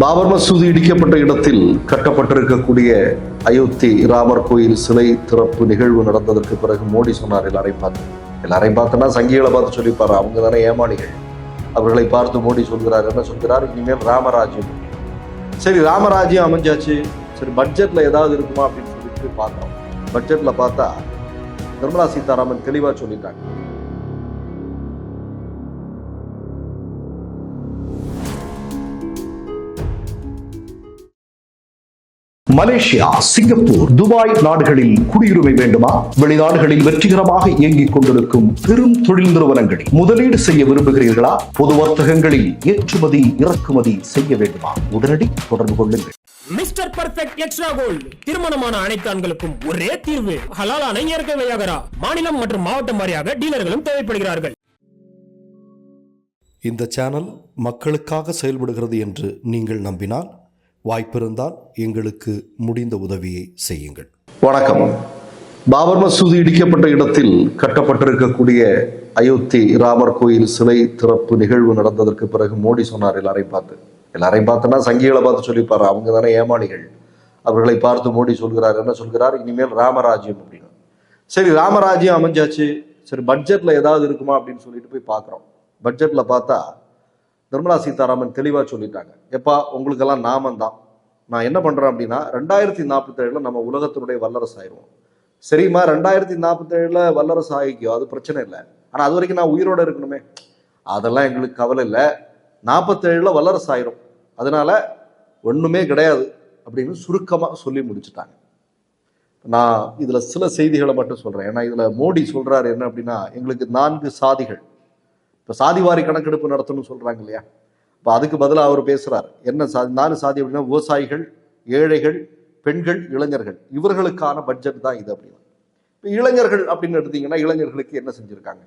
பாபர் மசூதி இடிக்கப்பட்ட இடத்தில் கட்டப்பட்டிருக்கக்கூடிய அயோத்தி ராமர் கோயில் சிலை திறப்பு நிகழ்வு நடந்ததற்கு பிறகு மோடி சொன்னார் எல்லாரையும் பார்த்து எல்லாரையும் பார்த்தோன்னா சங்கிகளை பார்த்து சொல்லிப்பார். அவங்க தானே ஏமாளிகள். அவர்களை பார்த்து மோடி சொல்கிறார் என்ன சொல்கிறார்? இனிமேல் ராமராஜ்யம். சரி ராமராஜ்யம் அமைஞ்சாச்சு. சரி பட்ஜெட்டில் ஏதாவது இருக்குமா அப்படின்னு சொல்லிட்டு பார்த்தோம். பட்ஜெட்டில் பார்த்தா நிர்மலா சீதாராமன் தெளிவாக சொல்லிட்டாங்க. மலேசியா சிங்கப்பூர் துபாய் நாடுகளில் குடியுரிமை வேண்டுமா? வெளிநாடுகளில் வெற்றிகரமாக இயங்கிக் கொண்டிருக்கும் பெரும் தொழில் நிறுவனங்களில் முதலீடு செய்ய விரும்புகிறீர்களா? பொது வர்த்தகங்களில் ஏற்றுமதி இறக்குமதி செய்ய வேண்டுமா? உடனடி தொடர்பு கொள்ளுங்கள். Mister perfect extra gold. திருமணமான அனைத்து ஆண்களுக்கும் ஒரே தீர்வு. ஹலாலான இயற்கை வையாகரா மாநிலம் மற்றும் மாவட்டம் வாரியாக டீலர்களும் தேவைப்படுகிறார்கள். இந்த சேனல் மக்களுக்காக செயல்படுகிறது என்று நீங்கள் நம்பினால் வாய்ப்பிருந்தால் எங்களுக்கு முடிந்த உதவியை செய்யுங்கள். வணக்கம். பாபர் மசூதி இடிக்கப்பட்ட இடத்தில் கட்டப்பட்டிருக்கக்கூடிய அயோத்தி ராமர் கோயில் சிலை திறப்பு நிகழ்வு நடந்ததற்கு பிறகு மோடி சொன்னார் எல்லாரையும் பார்த்து. எல்லாரையும் பார்த்தோன்னா சங்கிகளை பார்த்து சொல்லிப்பார். அவங்க தானே ஏமாளிகள். அவர்களை பார்த்து மோடி சொல்கிறார். என்ன சொல்கிறார்? இனிமேல் ராமராஜ்யம் அப்படின்னு. சரி ராமராஜ்யம் அமைஞ்சாச்சு. சரி பட்ஜெட்ல ஏதாவது இருக்குமா அப்படின்னு சொல்லிட்டு போய் பார்க்குறோம். பட்ஜெட்ல பார்த்தா நிர்மலா சீதாராமன் தெளிவாக சொல்லிட்டாங்க. எப்பா உங்களுக்கெல்லாம் நாமம் தான் நான் என்ன பண்ணுறேன் அப்படின்னா ரெண்டாயிரத்தி நாற்பத்தேழில் நம்ம உலகத்தினுடைய வல்லரசு ஆயிடுவோம் சரிம்மா ரெண்டாயிரத்தி நாற்பத்தேழில் வல்லரசு ஆகிக்கோ அது பிரச்சனை இல்லை. ஆனால் அது வரைக்கும் நான் உயிரோடு இருக்கணுமே. அதெல்லாம் எங்களுக்கு கவலை இல்லை. நாற்பத்தேழில் வல்லரசு ஆயிரும். அதனால ஒன்றுமே கிடையாது அப்படின்னு சுருக்கமாக சொல்லி முடிச்சுட்டாங்க. நான் இதில் சில செய்திகளை மட்டும் சொல்கிறேன் ஏன்னா இதில் மோடி சொல்கிறார் என்ன அப்படின்னா எங்களுக்கு நான்கு சாதிகள். இப்போ சாதிவாரி கணக்கெடுப்பு நடத்தணும்னு சொல்றாங்க இல்லையா? இப்போ அதுக்கு பதிலாக அவர் பேசுறார். என்ன சாதி நாலு சாதி அப்படின்னா விவசாயிகள் ஏழைகள் பெண்கள் இளைஞர்கள். இவர்களுக்கான பட்ஜெட் தான் இது அப்படின்னு. இப்போ இளைஞர்கள் அப்படின்னு எடுத்தீங்கன்னா இளைஞர்களுக்கு என்ன செஞ்சுருக்காங்க?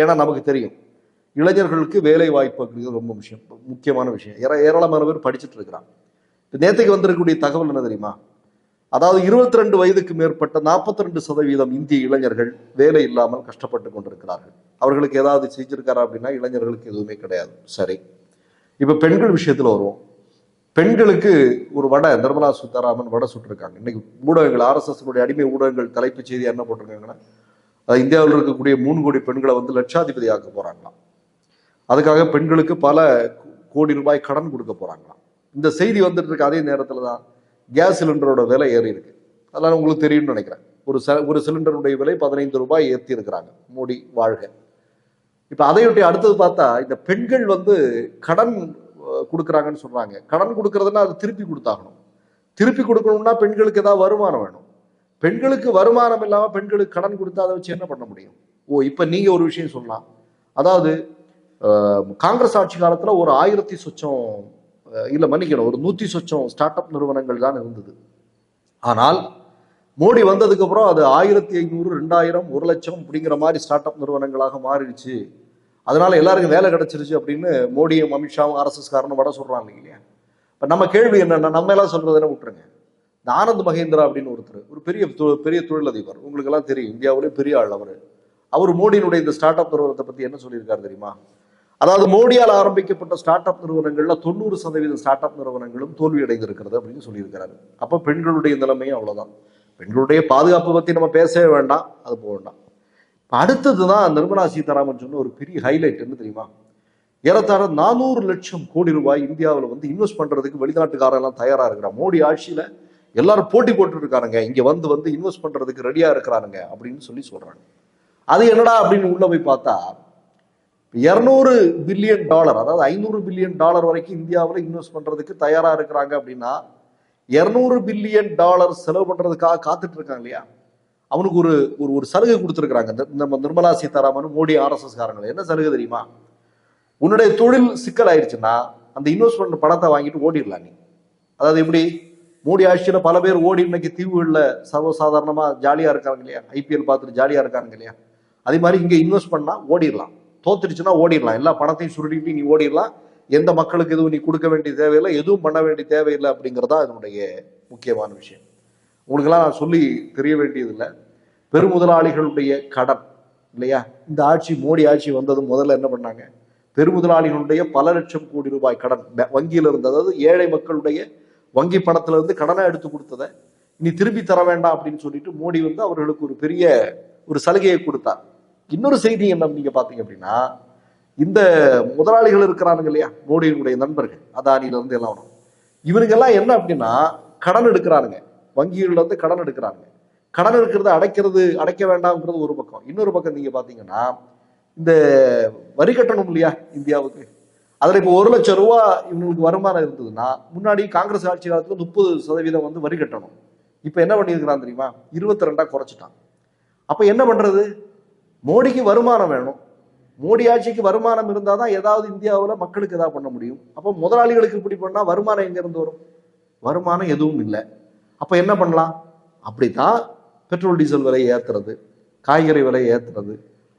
ஏன்னா நமக்கு தெரியும். இளைஞர்களுக்கு வேலை வாய்ப்பு அப்படிங்கிறது ரொம்ப விஷயம் முக்கியமான விஷயம். ஏற ஏராளமான பேர் படிச்சுட்டு இருக்கிறாங்க. இப்போ நேற்றுக்கு வந்திருக்கக்கூடிய தகவல் என்ன தெரியுமா? அதாவது இருபத்தி ரெண்டு வயதுக்கு மேற்பட்ட நாற்பத்தி ரெண்டு சதவீதம் இந்திய இளைஞர்கள் வேலை இல்லாமல் கஷ்டப்பட்டு கொண்டிருக்கிறார்கள். அவர்களுக்கு ஏதாவது செஞ்சிருக்காரா அப்படின்னா இளைஞர்களுக்கு எதுவுமே கிடையாது. சரி. இப்போ பெண்கள் விஷயத்தில் வருவோம். பெண்களுக்கு ஒரு வடை நிர்மலா சீதாராமன் வடை சுட்டிருக்காங்க. இன்னைக்கு ஊடகங்கள் ஆர்எஸ்எஸ்னுடைய அடிமை ஊடகங்கள் தலைப்புச் செய்தி என்ன போட்டிருக்காங்கன்னா அது இந்தியாவில் இருக்கக்கூடிய மூணு கோடி பெண்களை வந்து லட்சாதிபதி ஆக்க போறாங்களாம். அதுக்காக பெண்களுக்கு பல கோடி ரூபாய் கடன் கொடுக்க போறாங்களாம். இந்த செய்தி வந்துட்டு இருக்க அதே நேரத்தில் தான். கேஸ் சிலிண்டரோட விலை ஏறி இருக்கு. அதெல்லாம் உங்களுக்கு தெரியும்னு நினைக்கிறேன். ஒரு ச ஒரு சிலிண்டருடைய விலை பதினைந்து ரூபாய் ஏற்றி இருக்கிறாங்க மோடி வாழ்க. இப்போ அதையொட்டி அடுத்தது பார்த்தா இந்த பெண்கள் வந்து கடன் கொடுக்குறாங்கன்னு சொல்கிறாங்க கடன் கொடுக்கறதுன்னா அது திருப்பி கொடுத்தாகணும். திருப்பி கொடுக்கணும்னா பெண்களுக்கு ஏதாவது வருமானம் வேணும். பெண்களுக்கு வருமானம் இல்லாமல் பெண்களுக்கு கடன் கொடுத்தா அதை வச்சு என்ன பண்ண முடியும்? ஓ இப்போ நீங்கள் ஒரு விஷயம் சொல்லலாம். அதாவது காங்கிரஸ் ஆட்சி காலத்தில் ஒரு ஆயிரத்தி சொச்சம் இல்ல மன்னிக்கணும். ஒரு நூத்தி சொச்சம் ஸ்டார்ட் அப் நிறுவனங்கள் தான் இருந்தது. ஆனால் மோடி வந்ததுக்கு அப்புறம் அது ஆயிரத்தி ஐநூறு ரெண்டாயிரம் ஒரு லட்சம் அப்படிங்கிற மாதிரி ஸ்டார்ட் அப் நிறுவனங்களாக மாறிடுச்சு. அதனால எல்லாருக்கும் வேலை கிடைச்சிருச்சு அப்படின்னு மோடியும் அமித்ஷாவும் ஆர்எஸ்எஸ் காரனும் வட சொல்றாங்க இல்லையா? இப்போ நம்ம கேள்வி என்னன்னா நம்ம எல்லாம் சொல்றது விட்டுருங்க? இந்த ஆனந்த் மகேந்திரா அப்படின்னு ஒருத்தர் ஒரு பெரிய தொ- பெரிய தொழிலதிபர் உங்களுக்கு எல்லாம் தெரியும் இந்தியாவிலே பெரிய ஆள் அவர். அவர் மோடியினுடைய இந்த ஸ்டார்ட் அப் நிறுவனத்தை பத்தி என்ன சொல்லியிருக்காரு தெரியுமா? அதாவது மோடியால் ஆரம்பிக்கப்பட்ட ஸ்டார்ட் அப் நிறுவனங்களில் தொண்ணூறு சதவீதம் ஸ்டார்ட் அப் நிறுவனங்களும் தோல்வியடைந்திருக்கிறது அப்படின்னு சொல்லியிருக்கிறாரு. அப்போ பெண்களுடைய நிலைமையும் அவ்வளோதான் பெண்களுடைய பாதுகாப்பு பற்றி நம்ம பேசவே வேண்டாம். அது போக வேண்டாம் அடுத்தது தான் நிர்மலா சீதாராமன் சொன்ன ஒரு பெரிய ஹைலைட் என்ன தெரியுமா? ஏறத்தாழ நானூறு லட்சம் கோடி ரூபாய் இந்தியாவில் வந்து இன்வெஸ்ட் பண்ணுறதுக்கு வெளிநாட்டுக்காரங்க எல்லாம் தயாரா இருக்கிறான். மோடி ஆட்சியில் எல்லாரும் போட்டி போட்டு இங்கே வந்து வந்து இன்வெஸ்ட் பண்ணுறதுக்கு ரெடியாக இருக்கிறாருங்க அப்படின்னு சொல்லி சொல்கிறாங்க அது என்னடா அப்படின்னு உள்ள போய் பார்த்தா இரநூறு பில்லியன் டாலர் அதாவது ஐநூறு பில்லியன் டாலர் வரைக்கும் இந்தியாவில் இன்வெஸ்ட் பண்ணுறதுக்கு தயாராக இருக்கிறாங்க அப்படின்னா இரநூறு பில்லியன் டாலர் செலவு பண்ணுறதுக்காக காத்துட்டு இருக்காங்க இல்லையா? அவனுக்கு ஒரு ஒரு ஒரு சலுகை கொடுத்துருக்காங்க நம்ம நிர்மலா சீதாராமன் மோடி ஆர்எஸ்எஸ் காரங்க என்ன சலுகை தெரியுமா? உன்னுடைய தொழில் சிக்கல் ஆயிடுச்சுன்னா அந்த இன்வெஸ்ட்மெண்ட் பணத்தை வாங்கிட்டு ஓடிடலாம் நீ. அதாவது எப்படி? மோடி ஆட்சியில் பல பேர் ஓடி இன்னைக்கு தீவுகளில் சர்வசாதாரணமாக ஜாலியாக இருக்காங்க இல்லையா? ஐபிஎல் பார்த்துட்டு ஜாலியாக இருக்காங்க இல்லையா? அதே மாதிரி இங்கே இன்வெஸ்ட் பண்ணால் ஓடிடலாம். தோத்துருச்சுன்னா ஓடிடலாம். எல்லா பணத்தையும் சுருட்டிட்டு நீ ஓடிடலாம். எந்த மக்களுக்கு எதுவும் நீ கொடுக்க வேண்டிய தேவையில்லை எதுவும் பண்ண வேண்டிய தேவையில்லை அப்படிங்கிறதா இதனுடைய முக்கியமான விஷயம். உங்களுக்கெல்லாம் நான் சொல்லி தெரிய வேண்டியதில்லை. பெருமுதலாளிகளுடைய கடன் இல்லையா? இந்த ஆட்சி மோடி ஆட்சி வந்ததும் முதல்ல என்ன பண்ணாங்க? பெருமுதலாளிகளுடைய பல லட்சம் கோடி ரூபாய் கடன் வங்கியில் வங்கியில இருந்து அதாவது ஏழை மக்களுடைய வங்கி பணத்திலிருந்து கடனை எடுத்து கொடுத்ததை இனி திருப்பி தர வேண்டாம் அப்படின்னு சொல்லிட்டு மோடி வந்து அவர்களுக்கு ஒரு பெரிய ஒரு சலுகையை கொடுத்தார். இன்னொரு செய்தி என்ன நீங்க பாத்தீங்க அப்படின்னா இந்த முதலாளிகள் இருக்கிறானுங்க இல்லையா மோடியினுடைய நண்பர்கள் அதானில இருந்து எல்லாம் வரும். இவனுங்கெல்லாம் என்ன அப்படின்னா கடன் எடுக்கிறானுங்க. வங்கிகள்ல இருந்து கடன் எடுக்கிறானுங்க. கடன் எடுக்கிறது அடைக்கிறது அடைக்க வேண்டாம்ங்கிறது ஒரு பக்கம். இன்னொரு பக்கம் நீங்க பாத்தீங்கன்னா இந்த வரி கட்டணும் இல்லையா இந்தியாவுக்கு? அதில் இப்போ ஒரு லட்சம் ரூபா இவங்களுக்கு வருமானம் இருந்ததுன்னா முன்னாடி காங்கிரஸ் ஆட்சி காலத்துல முப்பது சதவீதம் வந்து வரி கட்டணும். இப்போ என்ன பண்ணியிருக்கிறான் தெரியுமா? இருபத்தி ரெண்டா குறைச்சிட்டான். அப்போ என்ன பண்றது? மோடிக்கு வருமானம் வேணும். மோடி ஆட்சிக்கு வருமானம் இருந்தால் தான் ஏதாவது இந்தியாவில் மக்களுக்கு எதாவது பண்ண முடியும். அப்போ முதலாளிகளுக்கு இப்படி பண்ணால் வருமானம் எங்கேருந்து வரும்? வருமானம் எதுவும் இல்லை. அப்போ என்ன பண்ணலாம்? அப்படி தான் பெட்ரோல் டீசல் விலையை ஏற்றுறது காய்கறி விலையை ஏற்றுறது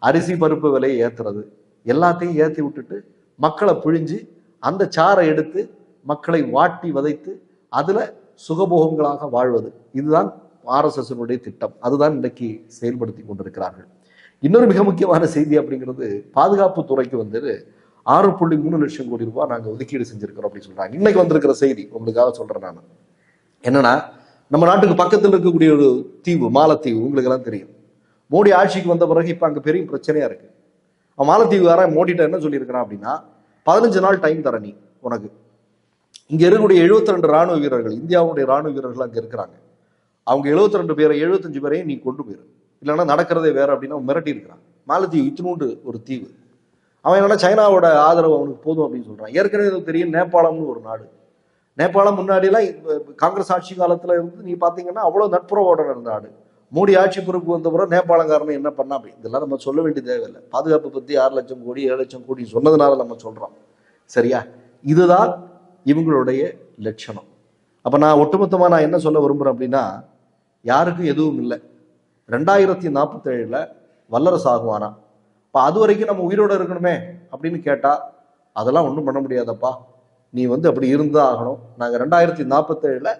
அரிசி பருப்பு விலையை ஏற்றுறது எல்லாத்தையும் ஏற்றி விட்டுட்டு மக்களை பிழிஞ்சு அந்த சாரை எடுத்து மக்களை வாட்டி வதைத்து அதில் சுகபோகங்களாக வாழ்வது. இதுதான் ஆர்எஸ்எஸ்னுடைய திட்டம். அதுதான் இன்றைக்கு செயல்படுத்தி கொண்டிருக்கிறார்கள். இன்னொரு மிக முக்கியமான செய்தி அப்படிங்கிறது பாதுகாப்பு துறைக்கு வந்து ஆறு புள்ளி மூணு லட்சம் கோடி ரூபாய் நாங்கள் ஒதுக்கீடு செஞ்சிருக்கிறோம் அப்படின்னு சொல்கிறாங்க இன்னைக்கு வந்திருக்கிற செய்தி உங்களுக்காக சொல்கிறேன் நான். என்னன்னா நம்ம நாட்டுக்கு பக்கத்தில் இருக்கக்கூடிய ஒரு தீவு மாலத்தீவு உங்களுக்கு எல்லாம் தெரியும். மோடி ஆட்சிக்கு வந்த பிறகு இப்போ அங்கே பெரிய பிரச்சனையாக இருக்குது அவன் மாலத்தீவுக்காரன் மோடிட்ட என்ன சொல்லியிருக்கிறான் அப்படின்னா பதினஞ்சு நாள் டைம் தர நீ உனக்கு. இங்கே இருக்கக்கூடிய 72 ரெண்டு ராணுவ வீரர்கள் இந்தியாவுடைய ராணுவ வீரர்கள் அங்கே இருக்கிறாங்க. அவங்க 72 ரெண்டு பேரை 75 பேரையும் நீ கொண்டு போயிரு. இல்லைன்னா நடக்கிறதே வேற அப்படின்னு மிரட்டி இருக்கிறான். மாலத்தீவு இத்தினூண்டு ஒரு தீவு. அவன் என்னன்னா சைனாவோட ஆதரவு அவனுக்கு போதும் அப்படின்னு சொல்றான். ஏற்கனவே தெரியும் நேபாளம்னு ஒரு நாடு. நேபாளம் முன்னாடிலாம் காங்கிரஸ் ஆட்சி காலத்துல இருந்து நீ பாத்தீங்கன்னா அவ்வளவு நட்புறவோட நாடு மோடி ஆட்சி பொறுப்பு வந்த பிறகு நேபாளங்காரன் என்ன பண்ணா அப்படி? இதெல்லாம் நம்ம சொல்ல வேண்டிய தேவையில்லை. பாதுகாப்பு பத்தி ஆறு லட்சம் கோடி ஏழு லட்சம் கோடி சொன்னதுனால நம்ம சொல்றோம். சரியா? இதுதான் இவங்களுடைய லட்சணம். அப்ப நான் ஒட்டுமொத்தமா நான் என்ன சொல்ல விரும்புறேன் அப்படின்னா யாருக்கும் எதுவும் இல்லை. ரெண்டாயிரத்தி நாற்பத்தேழில் வல்லரசு ஆகுவானா? இப்போ அது வரைக்கும் நம்ம உயிரோட இருக்கணுமே அப்படின்னு கேட்டால் அதெல்லாம் ஒன்றும் பண்ண முடியாதப்பா. நீ வந்து அப்படி இருந்தா ஆகணும். நாங்கள் ரெண்டாயிரத்தி நாற்பத்தேழில்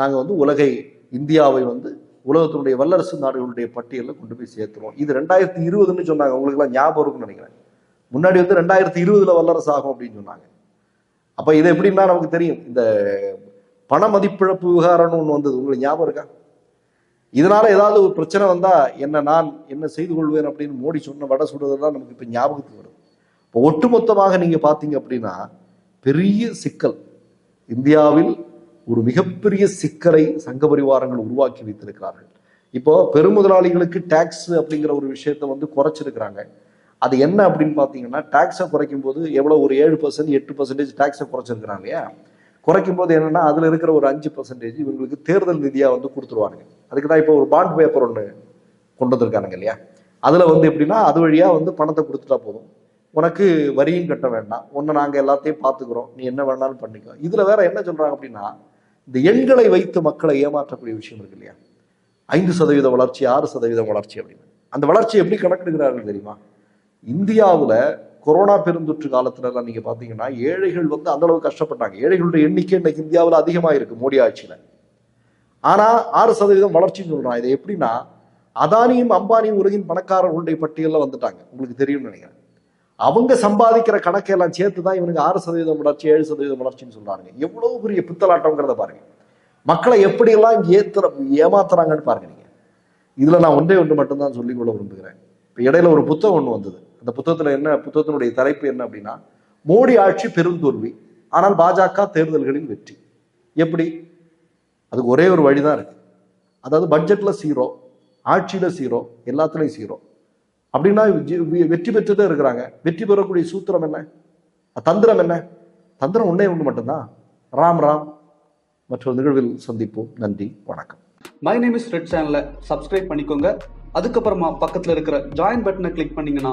நாங்கள் வந்து உலகை இந்தியாவை வந்து உலகத்தினுடைய வல்லரசு நாடுகளுடைய பட்டியலில் கொண்டு போய் சேர்த்துருவோம். இது ரெண்டாயிரத்தி இருபதுன்னு சொன்னாங்க. உங்களுக்குலாம் ஞாபகம் இருக்குன்னு நினைக்கிறேன். முன்னாடி வந்து ரெண்டாயிரத்தி இருபதுல வல்லரசு ஆகும் அப்படின்னு சொன்னாங்க. அப்போ இது எப்படின்னா நமக்கு தெரியும். இந்த பண மதிப்பிழப்பு விவகாரம்னு ஒன்று வந்தது. உங்களுக்கு ஞாபகம் இருக்கா? இதனால ஏதாவது ஒரு பிரச்சனை வந்தா என்ன நான் என்ன செய்து கொள்வேன் அப்படின்னு மோடி சொன்ன வடை சுடுறதெல்லாம் நமக்கு இப்ப ஞாபகத்துக்கு வரும். இப்போ ஒட்டுமொத்தமாக நீங்க பாத்தீங்க அப்படின்னா பெரிய சிக்கல். இந்தியாவில் ஒரு மிகப்பெரிய சிக்கலை சங்க பரிவாரங்கள் உருவாக்கி வைத்திருக்கிறார்கள். இப்போ பெருமுதலாளிகளுக்கு டாக்ஸ் அப்படிங்கிற ஒரு விஷயத்தை வந்து குறைச்சிருக்கிறாங்க. அது என்ன அப்படின்னு பார்த்தீங்கன்னா டாக்ஸை குறைக்கும் போது எவ்வளோ ஒரு ஏழு பர்சன்ட் எட்டு பர்சன்டேஜ் டாக்ஸை குறைச்சிருக்கிறாங்க இல்லையா? குறைக்கும் போது என்னன்னா அதுல இருக்கிற ஒரு அஞ்சு பர்சன்டேஜ் இவங்களுக்கு தேர்தல் நிதியா வந்து கொடுத்துருவாங்க அதுக்கு தான் இப்போ ஒரு பாண்ட் பேப்பர் ஒன்று கொண்டு வந்திருக்கானுங்க இல்லையா? அதுல வந்து எப்படின்னா அது வழியா வந்து பணத்தை கொடுத்துட்டா போதும். உனக்கு வரியும் கட்ட வேண்டாம். ஒன்று நாங்கள் எல்லாத்தையும் பார்த்துக்குறோம். நீ என்ன வேணாலும் பண்ணிக்கோ. இதுல வேற என்ன சொல்றாங்க அப்படின்னா இந்த எண்களை வைத்து மக்களை ஏமாற்றக்கூடிய விஷயம் இருக்கு இல்லையா? ஐந்து சதவீத வளர்ச்சி ஆறு சதவீதம் வளர்ச்சி அப்படின்னு. அந்த வளர்ச்சி எப்படி கணக்கெடுக்கிறார்கள் தெரியுமா? இந்தியாவில் கொரோனா பெருந்தொற்று காலத்துலலாம் நீங்கள் பார்த்தீங்கன்னா ஏழைகள் வந்து அந்தளவுக்கு கஷ்டப்பட்டாங்க. ஏழைகளுடைய எண்ணிக்கை இன்னைக்கு இந்தியாவில் அதிகமாக இருக்குது மோடி ஆட்சியில். ஆனால் ஆறு சதவீதம் வளர்ச்சின்னு சொல்கிறான் இது எப்படின்னா அதானியும் அம்பானியும் உலகின் பணக்காரர்களுடைய பட்டியலில் வந்துட்டாங்க. உங்களுக்கு தெரியும்னு நினைக்கிறேன். அவங்க சம்பாதிக்கிற கணக்கெல்லாம் சேர்த்து தான் இவனுக்கு ஆறு சதவீதம் வளர்ச்சி ஏழு சதவீதம் வளர்ச்சின்னு சொல்கிறாங்க எவ்வளோ பெரிய புத்தலாட்டங்கிறத பாருங்க. மக்களை எப்படியெல்லாம் ஏத்துற ஏமாத்துறாங்கன்னு பாருங்க நீங்கள் இதில் நான் ஒன்றே ஒன்று மட்டும்தான் சொல்லிக் கொள்ள விரும்புகிறேன். இப்போ இடையில ஒரு புத்தகம் ஒன்று வந்தது. அந்த புத்தகத்துல என்ன புத்தகத்தினுடைய தலைப்பு என்ன அப்படின்னா மோடி ஆட்சி பெருந்தோல்வி ஆனால் பாஜக தேர்தல்களில் வெற்றி. எப்படி? அதுக்கு ஒரே ஒரு வழிதான் இருக்கு. அதாவது பட்ஜெட்ல சீரோ ஆட்சியில சீரோ எல்லாத்துலயும் சீரோ அப்படின்னா வெற்றி பெற்றுதான் இருக்கிறாங்க. வெற்றி பெறக்கூடிய சூத்திரம் என்ன? தந்திரம் என்ன? தந்திரம் ஒன்றே ஒன்று மட்டும்தான். ராம் ராம். மற்றொரு நிகழ்வில் சந்திப்போம். நன்றி வணக்கம். மை நேம் இஸ் ரெட் சேனலை சப்ஸ்கிரைப் பண்ணிக்கோங்க. அதுக்கப்புறமா பக்கத்தில் இருக்கிற ஜாயின் பட்டனை கிளிக் பண்ணீங்கன்னா